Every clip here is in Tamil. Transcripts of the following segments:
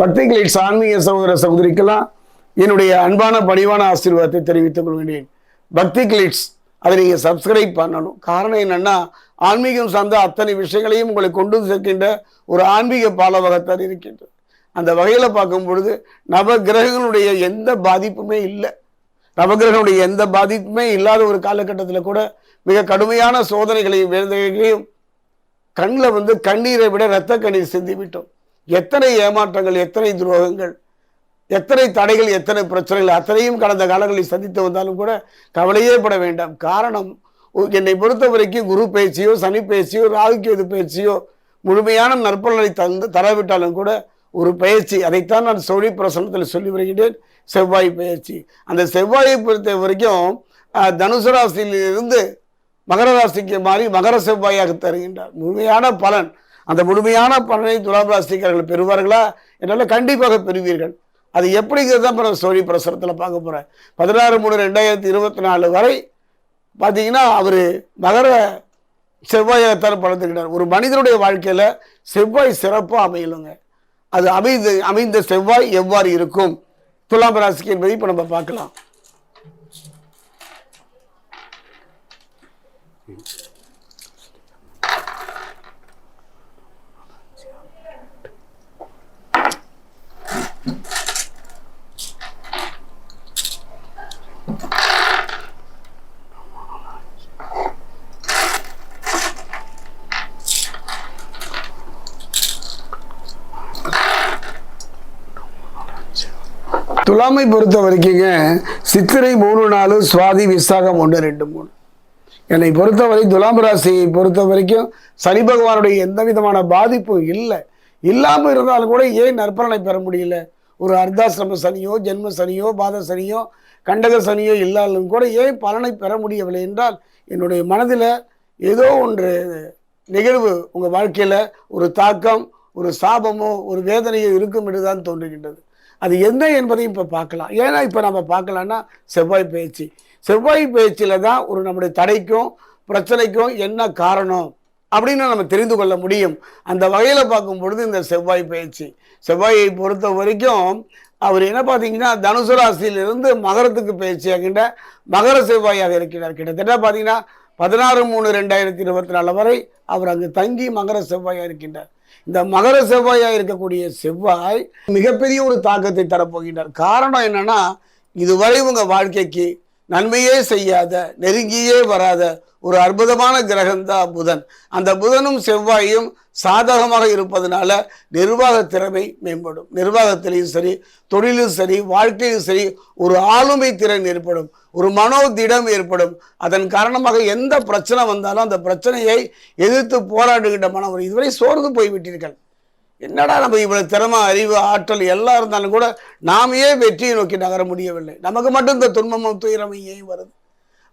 பக்தி கிளீட்ஸ் ஆன்மீக சகோதர சகோதரிக்கெல்லாம் என்னுடைய அன்பான பணிவான ஆசீர்வாதத்தை தெரிவித்துக் கொள்கிறேன் பக்தி கிளிட்ஸ் அதை நீங்கள் சப்ஸ்கிரைப் பண்ணணும். காரணம் என்னன்னா ஆன்மீகம் சார்ந்த அத்தனை விஷயங்களையும் உங்களை கொண்டு சேர்க்கின்ற ஒரு ஆன்மீக பாலவகத்தான் இருக்கின்றது அந்த வகையில் பார்க்கும் பொழுது நவகிரகங்களுடைய எந்த பாதிப்புமே இல்லை. நவகிரகனுடைய எந்த பாதிப்புமே இல்லாத ஒரு காலகட்டத்தில் கூட மிக கடுமையான சோதனைகளையும் வேதனைகளையும் கண்ணில் வந்து கண்ணீரை விட இரத்த கண்ணீர் சிந்தி விட்டோம் எத்தனை ஏமாற்றங்கள் எத்தனை துரோகங்கள் எத்தனை தடைகள் எத்தனை பிரச்சனைகள் அத்தனையும் கடந்த காலங்களில் சந்தித்து வந்தாலும் கூட கவலையே பட வேண்டாம். காரணம் உ- என்னை பொறுத்த வரைக்கும் குரு பேச்சியோ சனி பேச்சியோ ராகுக்கேது பேச்சியோ முழுமையான நற்பலனை தந்து தரவிட்டாலும் கூட ஒரு பயிற்சி அதைத்தான் நான் சோழி பிரசனத்தில் சொல்லி வருகிறேன் செவ்வாய் பயிற்சி அந்த செவ்வாயை பொறுத்த வரைக்கும் தனுசு ராசியிலிருந்து மகர ராசிக்கு மாறி மகர செவ்வாயாக தருகின்றார். முழுமையான பலன். அந்த முழுமையான பலனை துலாம் பெறுவார்களா என்னால் கண்டிப்பாக பெறுவீர்கள். அது எப்படிங்கிறது தான் பிறகு சோழி பிரசுரத்தில் பார்க்க போகிறேன் பதினாறு மூணு ரெண்டாயிரத்தி இருபத்தி நாலு வரை பார்த்தீங்கன்னா அவர் மகர செவ்வாயத்தான் பலத்துக்கிட்டார் ஒரு மனிதனுடைய வாழ்க்கையில் செவ்வாய் சிறப்பாக அமையலுங்க. அது அமைந்து அமைந்த செவ்வாய் எவ்வாறு இருக்கும்? துலாம் ராசிக்கு என்பதை இப்போ நம்ம பார்க்கலாம். துலாமை பொறுத்த வரைக்குங்க சித்திரை மூணு நாலு சுவாதி விசாகம் ஒன்று ரெண்டு மூணு. என்னை பொறுத்தவரை துலாம் ராசியை பொறுத்த வரைக்கும் சனி பகவானுடைய எந்த விதமான பாதிப்பும் இல்லை. இல்லாமல் இருந்தாலும் கூட ஏன் நற்பலனை பெற முடியல? ஒரு அர்த்தாசிரம சனியோ ஜென்ம சனியோ பாத சனியோ கண்டக சனியோ இல்லாலும் கூட ஏன் பலனை பெற முடியவில்லை என்றால் என்னுடைய மனதில் ஏதோ ஒன்று நிகழ்வு உங்கள் வாழ்க்கையில் ஒரு தாக்கம் ஒரு சாபமோ ஒரு வேதனையோ இருக்கும் என்று தான் தோன்றுகின்றது. அது என்ன என்பதையும் இப்போ பார்க்கலாம். ஏன்னா இப்போ நம்ம பார்க்கலான்னா செவ்வாய் பயிற்சி செவ்வாய் பயிற்சியில் தான் ஒரு நம்முடைய தடைக்கும் பிரச்சனைக்கும் என்ன காரணம்? அப்படின்னு நம்ம தெரிந்து கொள்ள முடியும். அந்த வகையில் பார்க்கும் பொழுது இந்த செவ்வாய் பயிற்சி. செவ்வாயை பொறுத்த வரைக்கும் அவர் என்ன பார்த்தீங்கன்னா தனுசு ராசியிலிருந்து மகரத்துக்கு பயிற்சியாகின்ற மகர செவ்வாயாக இருக்கிறார். கிட்டத்தட்ட பார்த்தீங்கன்னா பதினாறு மூணு ரெண்டாயிரத்தி இருபத்தி நாலு வரை அவர் அங்கு தங்கி மகர செவ்வாயாக இருக்கின்றார். இந்த மகர செவ்வாயாக இருக்கக்கூடிய செவ்வாய் மிகப்பெரிய ஒரு தாக்கத்தை தரப்போகின்றார். காரணம் என்னன்னா இதுவரை உங்கள் வாழ்க்கைக்கு நன்மையே செய்யாத நெருங்கியே வராத ஒரு அற்புதமான கிரகம்தான் புதன். அந்த புதனும் செவ்வாயும் சாதகமாக இருப்பதனால நிர்வாக திறமை மேம்படும். நிர்வாகத்திலையும் சரி தொழிலும் சரி வாழ்க்கையும் சரி ஒரு ஆளுமை திறன் ஏற்படும் ஒரு மனோதிடம் ஏற்படும். அதன் காரணமாக எந்த பிரச்சனை வந்தாலும் அந்த பிரச்சனையை எதிர்த்து போராடுகின்ற மனம் இதுவரை சோர்ந்து போய்விட்டீர்கள். என்னடா நம்ம இவ்வளவு திறமை அறிவு ஆற்றல் எல்லாம் இருந்தாலும் கூட நாம ஏன் வெற்றியை நோக்கி நகர முடியவில்லை. நமக்கு மட்டும் இந்த துன்பமும் துயரமும் ஏன் வருது.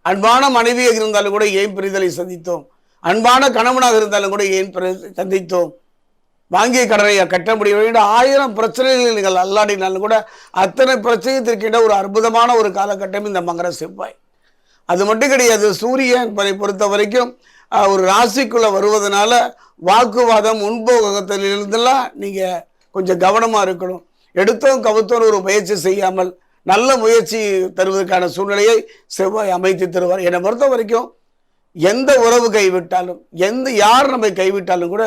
அன்பான மனைவியாக இருந்தாலும் கூட ஏன் பிரிதலை சந்தித்தோம்? அன்பான கணவனாக இருந்தாலும் கூட ஏன் பிரி- சந்தித்தோம்? வாங்கிய கடனை கட்ட முடியவில்லை. ஆயிரம் பிரச்சனைகள் நீங்கள் அல்லாடினாலும் கூட அத்தனை பிரச்சனையும் ஒரு அற்புதமான ஒரு காலகட்டம் இந்த மகர செவ்வாய். அது மட்டும் கிடையாது சூரியன் பொறுத்த வரைக்கும் ஒரு ராசிக்குள்ளே வருவதனால வாக்குவாதம் முன்போகத்திலிருந்தெல்லாம் நீங்கள் கொஞ்சம் கவனமாக இருக்கணும். எடுத்தோம் கவுத்தோம் ஒரு முயற்சி செய்யாமல் நல்ல முயற்சி தருவதற்கான சூழ்நிலையை செவ்வாய் அமைத்து தருவார். என்னை பொறுத்த வரைக்கும் எந்த உறவு கைவிட்டாலும் எந்த யார் நம்மை கைவிட்டாலும் கூட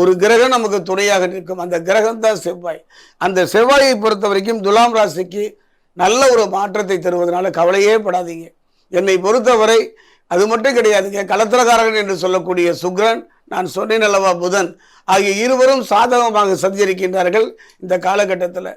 ஒரு கிரகம் நமக்கு துணையாக நிற்கும். அந்த கிரகம் தான் செவ்வாய். அந்த செவ்வாயை பொறுத்த வரைக்கும் துலாம் ராசிக்கு நல்ல ஒரு மாற்றத்தை தருவதனால கவலையே படாதீங்க. என்னை பொறுத்தவரை அது மட்டும் கிடையாதுங்க களத்திரக்காரகன் என்று சொல்லக்கூடிய சுக்ரன் நான் சொன்னேன் அல்லவா புதன் ஆகிய இருவரும் சாதகமாக சஞ்சரிக்கின்றார்கள் இந்த காலகட்டத்தில்.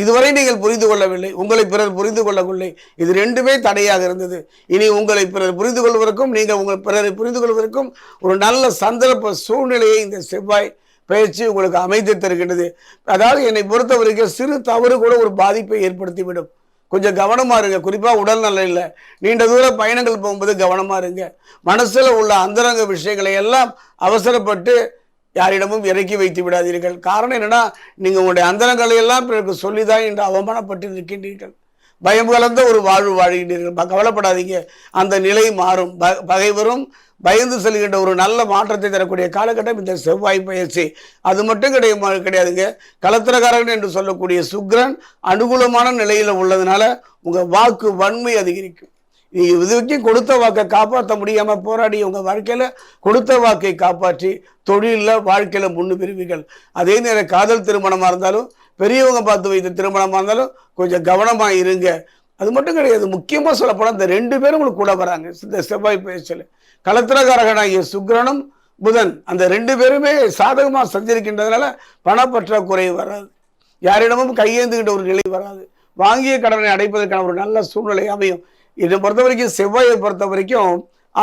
இதுவரை நீங்கள் புரிந்து கொள்ளவில்லை உங்களை பிறர் புரிந்து கொள்ளவில்லை. இது ரெண்டுமே தடையாக இருந்தது. இனி உங்களை பிறர் புரிந்து கொள்வதற்கும் நீங்கள் உங்கள் பிறரை புரிந்து கொள்வதற்கும் ஒரு நல்ல சந்தர்ப்ப சூழ்நிலையை இந்த செவ்வாய் பயிற்சி உங்களுக்கு அமைத்து தருகின்றது. அதாவது என்னை பொறுத்த வரைக்கும் சிறு தவறு கூட ஒரு பாதிப்பை ஏற்படுத்திவிடும். கொஞ்சம் கவனமா இருங்க. குறிப்பாக உடல் இல்லை நீண்ட தூர பயணங்கள் போகும்போது கவனமா இருங்க. மனசில் உள்ள அந்தரங்க விஷயங்களை எல்லாம் அவசரப்பட்டு யாரிடமும் இறக்கி வைத்து விடாதீர்கள். காரணம் என்னென்னா நீங்கள் உங்களுடைய அந்தரங்களை எல்லாம் பிறருக்கு சொல்லிதான் இன்று அவமானப்பட்டு இருக்கின்றீர்கள் பயம் கலந்த ஒரு வாழ்வு வாழ்கின்றீர்கள் கவலைப்படாதீங்க. அந்த நிலை மாறும். ப- பகைவரும் பயந்து செல்கின்ற ஒரு நல்ல மாற்றத்தை தரக்கூடிய காலகட்டம் இந்த செவ்வாய் பயிற்சி. அது மட்டும் கிடையாது கிடையாதுங்க. கலத்திரக்காரன் என்று சொல்லக்கூடிய சுக்கிரன் அனுகூலமான நிலையில் உள்ளதுனால உங்கள் வாக்கு வன்மை அதிகரிக்கும். நீங்கள் இது வரைக்கும் கொடுத்த வாக்கை காப்பாற்ற முடியாமல் போராடி உங்கள் வாழ்க்கையில் கொடுத்த வாக்கை காப்பாற்றி தொழிலில் வாழ்க்கையில் முன்னு பெறுவீர்கள் அதே நேரம் காதல் திருமணமாக இருந்தாலும் பெரியவங்க பார்த்து வைத்த திருமணமாக இருந்தாலும் கொஞ்சம் கவனமாக இருங்க. அது மட்டும் கிடையாது முக்கியமாக சொல்லப்போனால் இந்த ரெண்டு பேரும் உங்களுக்கு கூட வராங்க. இந்த செவ்வாய் பேச்சில். கலத்திரகாரகனாகிய சுக்ரனும் புதன் அந்த ரெண்டு பேருமே சாதகமாக சந்திருக்கின்றதுனால பணப்பற்றாக்குறை வராது. யாரிடமும் கையேந்துகின்ற ஒரு நிலை வராது. வாங்கிய கடனை அடைப்பதற்கான ஒரு நல்ல சூழ்நிலை அமையும். இதை பொறுத்த வரைக்கும் செவ்வாயை பொறுத்த வரைக்கும்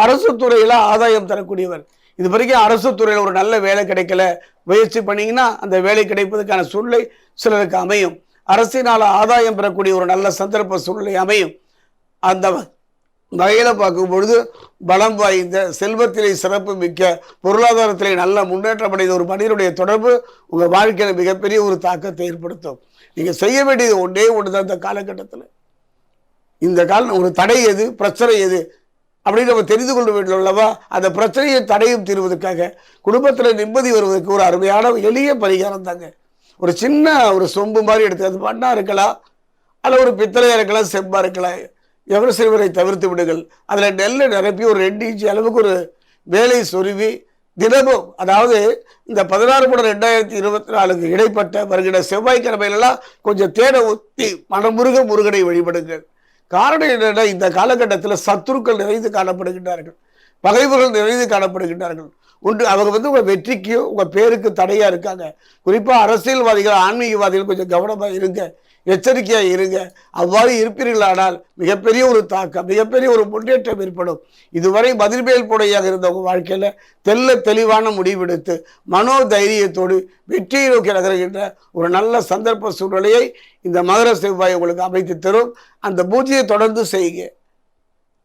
அரசு துறையில் ஆதாயம் தரக்கூடியவர். இது வரைக்கும் அரசு துறையில் ஒரு நல்ல வேலை கிடைக்கல. முயற்சி பண்ணீங்கன்னா அந்த வேலை கிடைப்பதற்கான சூழ்நிலை சிலருக்கு அமையும். அரசினால் ஆதாயம் பெறக்கூடிய ஒரு நல்ல சந்தர்ப்ப சூழ்நிலை அமையும். அந்த வகையில் பார்க்கும் பொழுது பலம் வாய்ந்த செல்வத்திலே சிறப்பு மிக்க பொருளாதாரத்திலே நல்ல முன்னேற்றம் அடைந்த ஒரு மனிதனுடைய தொடர்பு உங்கள் வாழ்க்கையில் மிகப்பெரிய ஒரு தாக்கத்தை ஏற்படுத்தும். நீங்கள் செய்ய வேண்டியது ஒன்றே ஒன்று தான் இந்த காலகட்டத்தில். இந்த காலம் ஒரு தடை எது பிரச்சனை எது அப்படின்னு நம்ம தெரிந்து கொள்ள வேண்டும் அல்லவா? அந்த பிரச்சனையை தடையும் தீர்வதற்காக. குடும்பத்தில் நிம்மதி வருவதற்கு ஒரு அருமையான எளிய பரிகாரம் தாங்க. ஒரு சின்ன ஒரு சொம்பு மாதிரி எடுத்து அது மண்ணாக இருக்கலாம். அல்ல ஒரு பித்தளையாக இருக்கலாம் செம்பாக இருக்கலாம். எவ்வளோ சிறுவரை தவிர்த்து விடுங்கள். அதில் நெல்லை நிரப்பி ஒரு ரெண்டு இன்ச்சு அளவுக்கு ஒரு வேலை சொருவி தினமும் அதாவது இந்த பதினாறு கூட ரெண்டாயிரத்தி இருபத்தி நாலுக்கு இடைப்பட்ட வருகிற செவ்வாய்க்கிழமையிலலாம் கொஞ்சம் தேனை ஊற்றி மனமுருக முருகனை வழிபடுங்கள். காரணம் என்னென்னா இந்த காலகட்டத்தில் சத்துருக்கள் நிறைந்து காணப்படுகின்றார்கள். பகைவர்கள் நிறைந்து காணப்படுகின்றார்கள். ஒன்று அவங்க வந்து உங்கள் வெற்றிக்கும் உங்கள் பேருக்கு தடையாக இருக்காங்க. குறிப்பாக அரசியல்வாதிகள் ஆன்மீகவாதிகள் கொஞ்சம் கவனமாக இருங்க. எச்சரிக்கையாக இருங்க. அவ்வாறு இருப்பீர்களானால் மிகப்பெரிய ஒரு தாக்கம் மிகப்பெரிய ஒரு முன்னேற்றம் ஏற்படும். இதுவரை பதில்மேல் புடையாக இருந்த உங்கள் வாழ்க்கையில் தெல்ல தெளிவான முடிவெடுத்து மனோ தைரியத்தோடு வெற்றியை நோக்கி நகர்கின்ற ஒரு நல்ல சந்தர்ப்ப சூழ்நிலையை இந்த மகர செவ்வாய் உங்களுக்கு அமைத்து தரும். அந்த பூஜையை தொடர்ந்து செய்யுங்க.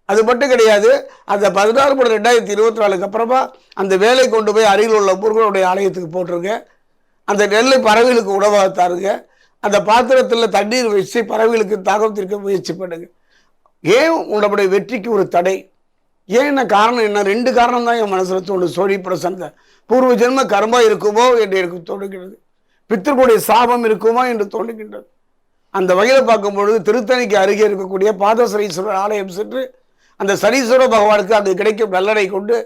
அது மட்டும் கிடையாது அந்த பதினாறு மணி ரெண்டாயிரத்தி இருபத்தி நாலுக்கு அப்புறமா அந்த வேலை கொண்டு போய் அருகில் உள்ள முருகனுடைய ஆலயத்துக்கு போட்டுருங்க. அந்த நெல்லை பறவைகளுக்கு உணவாக தாருங்க அந்த பாத்திரத்தில் தண்ணீர் வச்சு பறவைகளுக்கு தாகம் தீர்க்க முயற்சி பண்ணுங்க. ஏன் உங்களுடைய வெற்றிக்கு ஒரு தடை? ஏன் என்ன காரணம் என்ன? ரெண்டு காரணம் தான் என் மனசில் தோணுது. சோழி பிரசந்த பூர்வ ஜென்ம கர்மா இருக்குமோ என்று எனக்கு தோணுகிறது பித்தர்களுடைய சாபம் இருக்குமோ என்று தோணுகின்றது. அந்த வகையில் பார்க்கும் பொழுது திருத்தணிக்கு அருகே இருக்கக்கூடிய பாதசரீஸ்வரர் ஆலயம் சென்று அந்த சனீஸ்வர பகவானுக்கு அங்கு கிடைக்கும் நல்லடை கொண்டு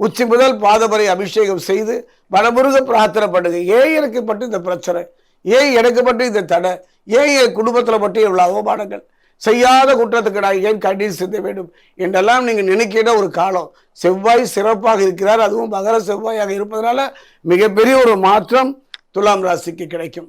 உச்சி முதல் பாதவரை அபிஷேகம் செய்து மனமுருக பிரார்த்தனை பண்ணுங்க. ஏன் எனக்கு பட்டு இந்த பிரச்சனை? ஏன் எனக்கு மட்டும் இந்த தடை? ஏன் என் குடும்பத்தில் மட்டும் இவ்வளோ அவமானங்கள்? செய்யாத குற்றத்துக்கு நான் ஏன் கண்ணீர் சிந்த வேண்டும்? என்றெல்லாம் நீங்கள் நினைக்கிற ஒரு காலம். செவ்வாய் சிறப்பாக இருக்கிறார். அதுவும் மகர செவ்வாயாக இருப்பதனால மிகப்பெரிய ஒரு மாற்றம் துலாம் ராசிக்கு கிடைக்கும்.